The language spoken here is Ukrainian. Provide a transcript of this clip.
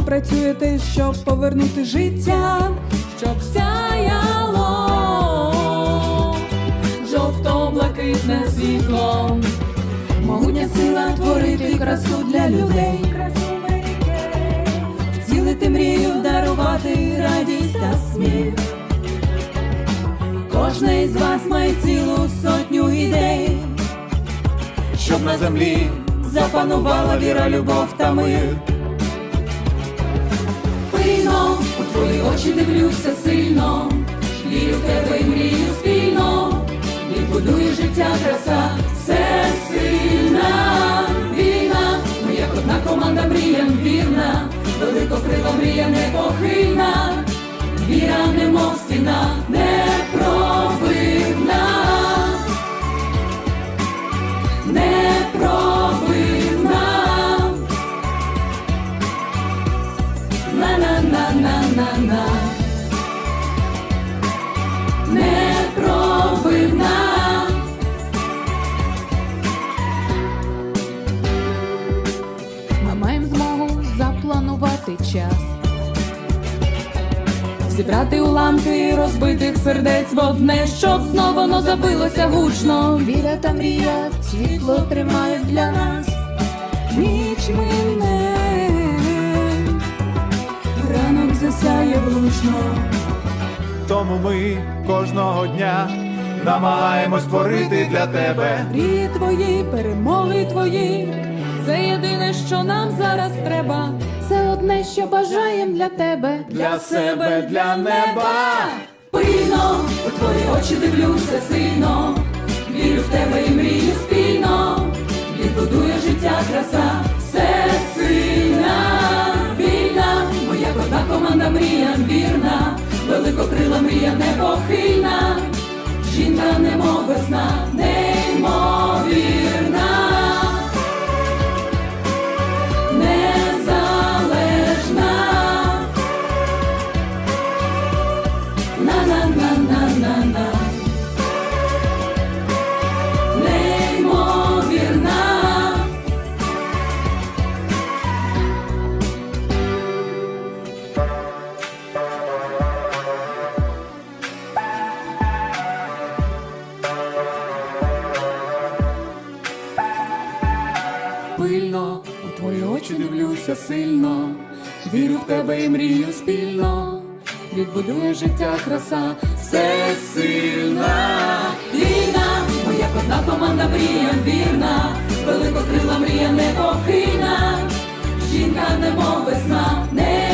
Пильно працюєте, щоб повернути життя, щоб сяяло жовто-блакитне світло. Могутня сила творити красу для людей, втілити мрію, дарувати радість та сміх. Кожна із вас має цілу сотню ідей, щоб на землі запанувала віра, любов та мир. Очі дивлюся сильно, вірю в тебе і мрію спільно, відбудує життя краса, все сильна війна, ми як одна команда мріям вірна, великокрила мрія непохильна, віра немов стіна непробивна. Непробивна. На-на-на-на-на-на. Непробивна. Запланувати час. Зібрати уламки розбитих сердець в одне, щоб знову воно забилося гучно. Віра та мрія світло тримають для нас. Ніч мине, ранок засяє влучно. Тому ми кожного дня намагаємось творити для тебе. Мрії твої, перемоги твої, це єдине, що нам зараз треба. Одне, що бажаєм для тебе. Для себе, для неба. Пильно у твої очі дивлюся сильно, вірю в тебе і мрію спільно, відбудує життя краса, все сильна, вільна, моя одна команда мрія вірна, великокрила мрія непохильна, жінка немов весна, неймовірна. Пильно у твої очі дивлюся сильно, вірю в тебе і мрію спільно, відбудує життя, краса, всесильна вільна, ми як одна команда мрія вірна, великокрила мрія не непохильна, жінка немов весна. не